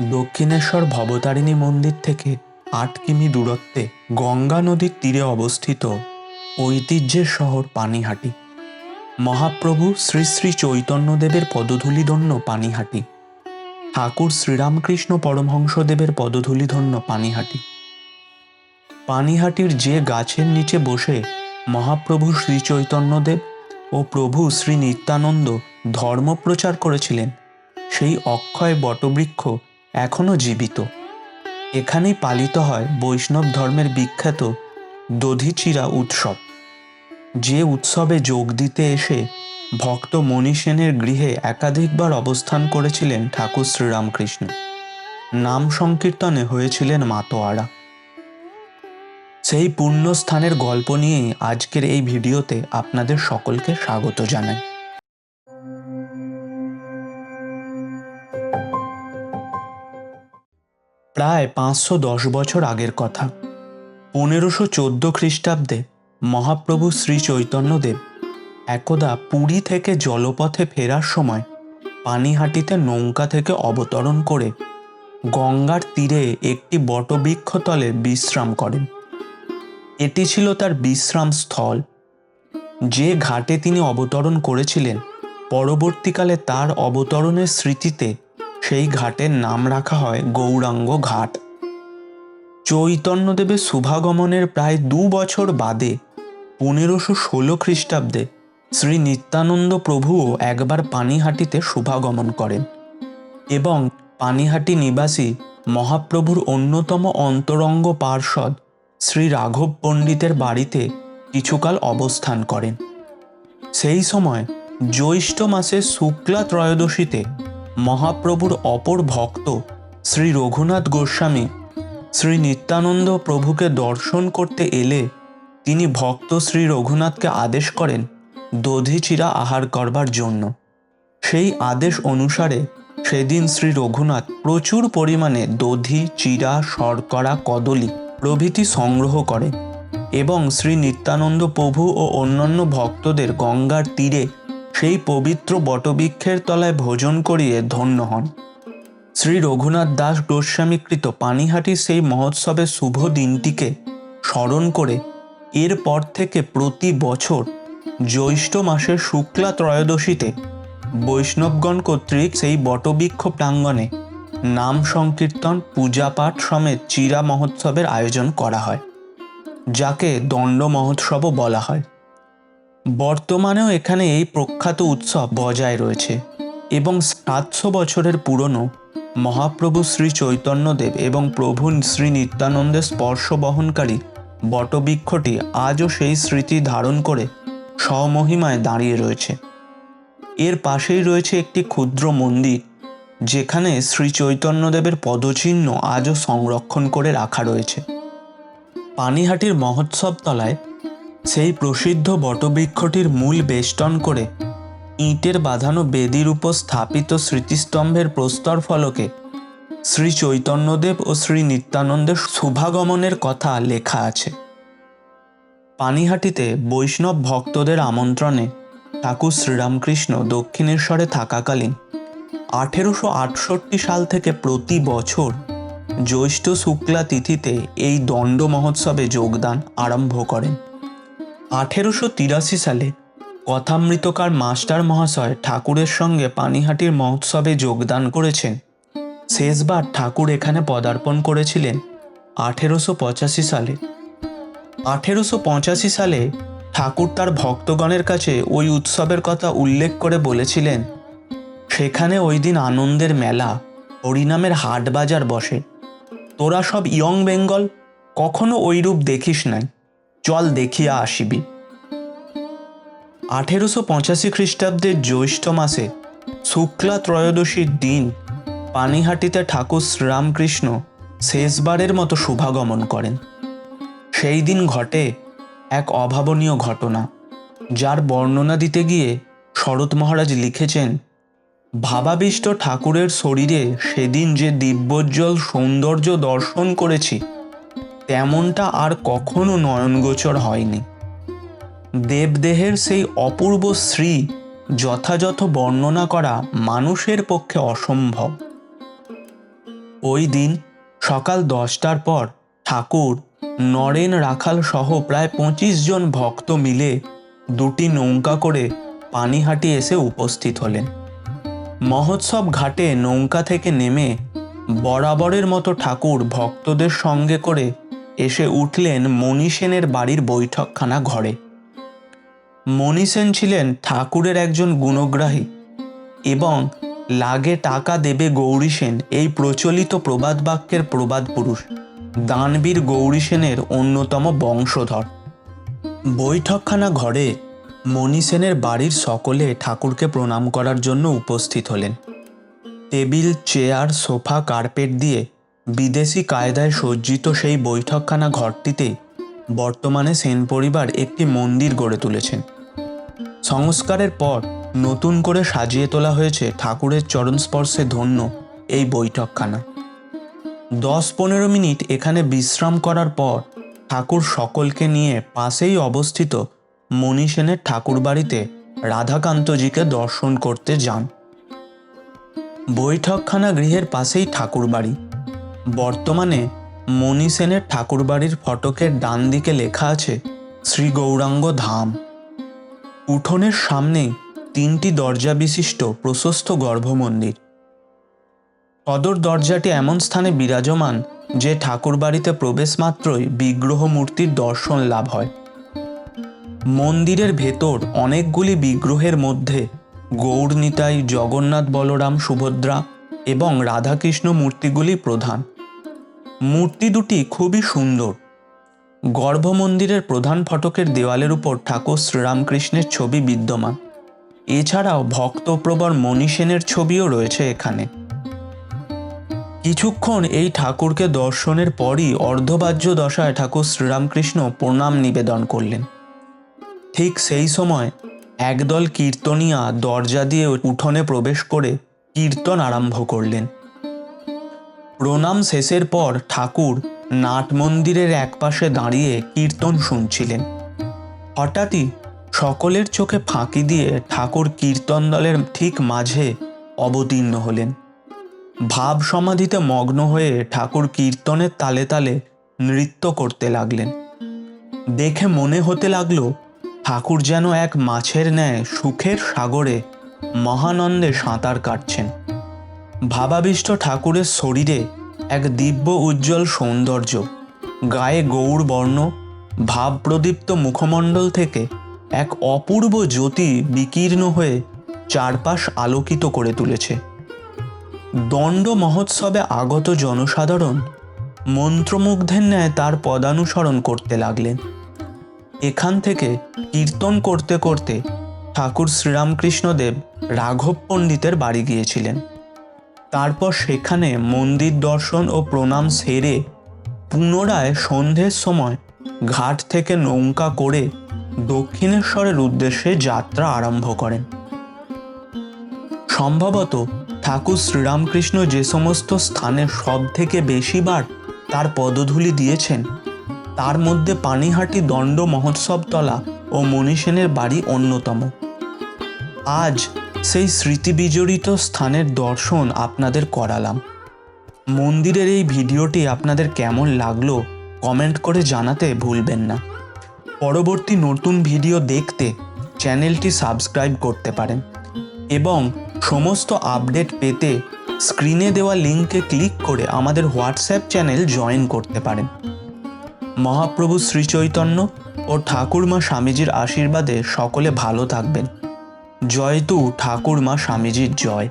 দক্ষিণেশ্বর ভবতারিণী মন্দির থেকে আট কিমি দূরত্বে গঙ্গা নদীর তীরে অবস্থিত ঐতিহ্যের শহর পানিহাটি। মহাপ্রভু শ্রী শ্রী চৈতন্যদেবের পদধূলিধন্য পানিহাটি। ঠাকুর শ্রীরামকৃষ্ণ পরমহংসদেবের পদধূলিধন্য পানিহাটি। পানিহাটির যে গাছের নিচে বসে মহাপ্রভু শ্রী চৈতন্যদেব ও প্রভু শ্রী নিত্যানন্দ ধর্মপ্রচার করেছিলেন, সেই অক্ষয় বটবৃক্ষ এখনও জীবিত। এখানেই পালিত হয় বৈষ্ণব ধর্মের বিখ্যাত দধিচিরা উৎসব। যে উৎসবে যোগ দিতে এসে ভক্ত মণি সেনের গৃহে একাধিকবার অবস্থান করেছিলেন ঠাকুর শ্রীরামকৃষ্ণ। নাম সংকীর্তনে হয়েছিলেন মাতোয়ারা। সেই পূর্ণ পুণ্যস্থানের গল্প নিয়েই আজকের এই ভিডিওতে আপনাদের সকলকে স্বাগত জানাই। প্রায় পাঁচশো দশ বছর আগের কথা। পনেরোশো চোদ্দ খ্রিস্টাব্দে মহাপ্রভু শ্রী চৈতন্যদেব একদা পুরী থেকে জলপথে ফেরার সময় পানিহাটিতে নৌকা থেকে অবতরণ করে গঙ্গার তীরে একটি বটবৃক্ষ তলে বিশ্রাম করেন। এটি ছিল তার বিশ্রাম স্থল। যে ঘাটে তিনি অবতরণ করেছিলেন, পরবর্তীকালে তার অবতরণের স্মৃতিতে সেই ঘাটের নাম রাখা হয় গৌরাঙ্গ ঘাট। চৈতন্যদেবের শুভাগমনের প্রায় দু বছর বাদে পনেরোশো ষোলো খ্রিস্টাব্দে শ্রী নিত্যানন্দ প্রভুও একবার পানিহাটিতে শুভাগমন করেন এবং পানিহাটি নিবাসী মহাপ্রভুর অন্যতম অন্তরঙ্গ পার্ষদ শ্রী রাঘব পণ্ডিতের বাড়িতে কিছুকাল অবস্থান করেন। সেই সময় জ্যৈষ্ঠ মাসে শুক্লা ত্রয়োদশীতে মহাপ্রভুর অপর ভক্ত শ্রী রঘুনাথ গোস্বামী শ্রী নিত্যানন্দ প্রভুকে দর্শন করতে এলে তিনি ভক্ত শ্রী রঘুনাথকে আদেশ করেন দধিচিরা আহার করবার জন্য। সেই আদেশ অনুসারে সেদিন শ্রী রঘুনাথ প্রচুর পরিমাণে দধি, চিরা, শর্করা, কদলী প্রভৃতি সংগ্রহ করে এবং শ্রী নিত্যানন্দ প্রভু ও অন্যান্য ভক্তদের গঙ্গার তীরে সেই পবিত্র বটবৃক্ষের তলায় ভোজন করিয়ে ধন্য হন। শ্রী রঘুনাথ দাস গোস্বামীকৃত পানিহাটির সেই মহোৎসবের শুভ দিনটিকে স্মরণ করে এরপর থেকে প্রতি বছর জ্যৈষ্ঠ মাসের শুক্লা ত্রয়োদশীতে বৈষ্ণবগণ কর্তৃক সেই বটবৃক্ষ প্রাঙ্গণে নাম সংকীর্তন পূজাপাঠ সমেত চিরা মহোৎসবের আয়োজন করা হয়, যাকে দণ্ড মহোৎসবও বলা হয়। বর্তমানেও এখানে এই প্রখ্যাত উৎসব বজায় রয়েছে এবং সাতশো বছরের পুরনো মহাপ্রভু শ্রী চৈতন্যদেব এবং প্রভু শ্রী নিত্যানন্দের স্পর্শ বহনকারী বটবৃক্ষটি আজও সেই স্মৃতি ধারণ করে স্বমহিমায় দাঁড়িয়ে রয়েছে। এর পাশেই রয়েছে একটি ক্ষুদ্র মন্দির, যেখানে শ্রী চৈতন্যদেবের পদচিহ্ন আজও সংরক্ষণ করে রাখা রয়েছে। পানিহাটির মহোৎসব তলায় সেই প্রসিদ্ধ বটবৃক্ষটির মূল বেষ্টন করে ইটের বাঁধানো বেদির উপর স্থাপিত স্মৃতিস্তম্ভের প্রস্তর ফলকে শ্রী চৈতন্যদেব ও শ্রী নিত্যানন্দের শুভাগমনের কথা লেখা আছে। পানিহাটিতে বৈষ্ণব ভক্তদের আমন্ত্রণে ঠাকুর শ্রীরামকৃষ্ণ দক্ষিণেশ্বরে থাকাকালীন আঠেরোশো আটষট্টি সাল থেকে প্রতি বছর জ্যৈষ্ঠ শুক্লা তিথিতে এই দণ্ড মহোৎসবে যোগদান আরম্ভ করেন। আঠেরোশো তিরাশি সালে কথামৃতকার মাস্টার মহাশয় ঠাকুরের সঙ্গে পানিহাটির মহোৎসবে যোগদান করেছেন। শেষবার ঠাকুর এখানে পদার্পণ করেছিলেন আঠেরোশো পঁচাশি সালে। আঠেরোশো পঁচাশি সালে ঠাকুর তার ভক্তগণের কাছে ওই উৎসবের কথা উল্লেখ করে বলেছিলেন, সেখানে ওই দিন আনন্দের মেলা, হরিনামের হাট বাজার বসে। তোরা সব ইয়ং বেঙ্গল, কখনো ওই রূপ দেখিস নাই। চল দেখিয়া আসিবি। আঠেরোশো পঁচাশি খ্রিস্টাব্দের জ্যৈষ্ঠ মাসে শুক্লা ত্রয়োদশীর দিন পানিহাটিতে ঠাকুর শ্রীরামকৃষ্ণ শেষবারের মতো শুভাগমন করেন। সেই দিন ঘটে এক অভাবনীয় ঘটনা, যার বর্ণনা দিতে গিয়ে শরৎ মহারাজ লিখেছেন, ভাবাবিষ্ট ঠাকুরের শরীরে সেদিন যে দিব্যোজ্জ্বল সৌন্দর্য দর্শন করেছি তেমনটা আর কখনো নয়নগোচর হয়নি। দেবদেহের সেই অপূর্ব শ্রী যথাযথ বর্ণনা করা মানুষের পক্ষে অসম্ভব। ওই দিন সকাল দশটার পর ঠাকুর, নরেন, রাখাল সহ প্রায় পঁচিশ জন ভক্ত মিলে দুটি নৌকা করে পানিহাটি এসে উপস্থিত হলেন। মহোৎসব ঘাটে নৌকা থেকে নেমে বরাবরের মতো ঠাকুর ভক্তদের সঙ্গে করে এসে উঠলেন মণি সেনের বাড়ির বৈঠকখানা ঘরে। মণি সেন ছিলেন ঠাকুরের একজন গুণগ্রাহী এবং লাগে টাকা দেবে গৌরী সেন এই প্রচলিত প্রবাদ বাক্যের প্রবাদ পুরুষ, দানবীর গৌরী সেনের অন্যতম বংশধর। বৈঠকখানা ঘরে মণি সেনের বাড়ির সকলে ঠাকুরকে প্রণাম করার জন্য উপস্থিত হলেন। টেবিল, চেয়ার, সোফা, কার্পেট দিয়ে বিদেশি কায়দায় সজ্জিত সেই বৈঠকখানা ঘরটিতে বর্তমানে সেন পরিবার একটি মন্দির গড়ে তুলেছেন। সংস্কারের পর নতুন করে সাজিয়ে তোলা হয়েছে ঠাকুরের চরণ স্পর্শে ধন্য এই বৈঠকখানা। দশ পনেরো মিনিট এখানে বিশ্রাম করার পর ঠাকুর সকলকে নিয়ে পাশেই অবস্থিত মণি সেনের ঠাকুর বাড়িতে রাধাকান্তজিকে দর্শন করতে যান। বৈঠকখানা গৃহের পাশেই ঠাকুর বাড়ি বর্তমানে মণি সেনের ঠাকুর বাড়ির ফটকের ডান দিকে লেখা আছে, শ্রী গৌরাঙ্গ ধাম। উঠোনের সামনেই তিনটি দরজা বিশিষ্ট প্রশস্ত গর্ভমন্দির। সদর দরজাটি এমন স্থানে বিরাজমান যে ঠাকুর বাড়িতে প্রবেশ মাত্রই বিগ্রহ মূর্তির দর্শন লাভ হয়। মন্দিরের ভেতর অনেকগুলি বিগ্রহের মধ্যে গৌর নিতাই জগন্নাথ বলরাম সুভদ্রা এবং রাধাকৃষ্ণ মূর্তিগুলি প্রধান। মূর্তি দুটি খুবই সুন্দর। গর্ভমন্দিরের প্রধান ফটকের দেওয়ালের উপর ঠাকুর শ্রীরামকৃষ্ণের ছবি বিদ্যমান। এছাড়াও ভক্তপ্রবর মণি সেনের ছবিও রয়েছে এখানে। কিছুক্ষণ এই ঠাকুরকে দর্শনের পরই অর্ধবাহ্য দশায় ঠাকুর শ্রীরামকৃষ্ণ প্রণাম নিবেদন করলেন। ঠিক সেই সময় একদল কীর্তনিয়া দরজা দিয়ে উঠোনে প্রবেশ করে কীর্তন আরম্ভ করলেন। প্রণাম শেষের পর ঠাকুর নাট মন্দিরের একপাশে দাঁড়িয়ে কীর্তন শুনছিলেন। হঠাৎই সকলের চোখে ফাঁকি দিয়ে ঠাকুর কীর্তন দলের ঠিক মাঝে অবতীর্ণ হলেন। ভাব সমাধিতে মগ্ন হয়ে ঠাকুর কীর্তনের তালে তালে নৃত্য করতে লাগলেন। দেখে মনে হতে লাগল, ঠাকুর যেন এক মাছের ন্যায় সুখের সাগরে মহানন্দে সাঁতার কাটছেন। ভাবাবিষ্ট ঠাকুরের শরীরে এক দিব্য উজ্জ্বল সৌন্দর্য, গায়ে গৌর বর্ণ, ভাবপ্রদীপ্ত মুখমণ্ডল থেকে এক অপূর্ব জ্যোতি বিকীর্ণ হয়ে চারপাশ আলোকিত করে তুলেছে। দণ্ড মহোৎসবে আগত জনসাধারণ মন্ত্রমুগ্ধের ন্যায় তার পদানুসরণ করতে লাগলেন। এখান থেকে কীর্তন করতে করতে ঠাকুর শ্রীরামকৃষ্ণদেব রাঘব পণ্ডিতের বাড়ি গিয়েছিলেন। তারপর সেখানে মন্দির দর্শন ও প্রণাম সেরে পুনরায় সন্ধ্যের সময় ঘাট থেকে নৌকা করে দক্ষিণেশ্বরের উদ্দেশ্যে যাত্রা আরম্ভ করেন। সম্ভবত ঠাকুর শ্রীরামকৃষ্ণ যে সমস্ত স্থানে সব থেকে বেশিবার তার পদধূলি দিয়েছেন, তার মধ্যে পানিহাটি দণ্ড মহোৎসবতলা ও মনীষেনের বাড়ি অন্যতম। আজ সেই স্মৃতিবিজড়িত স্থানের দর্শন আপনাদের করালাম। মন্দিরের এই ভিডিওটি আপনাদের কেমন লাগল কমেন্ট করে জানাতে ভুলবেন না। পরবর্তী নতুন ভিডিও দেখতে চ্যানেলটি সাবস্ক্রাইব করতে পারেন এবং সমস্ত আপডেট পেতে স্ক্রিনে দেওয়া লিঙ্কে ক্লিক করে আমাদের হোয়াটসঅ্যাপ চ্যানেল জয়েন করতে পারেন। মহাপ্রভু শ্রীচৈতন্য ও ঠাকুরমা স্বামীজির আশীর্বাদে সকলে ভালো থাকবেন। জয় তু ঠাকুরমা স্বামীজির জয়।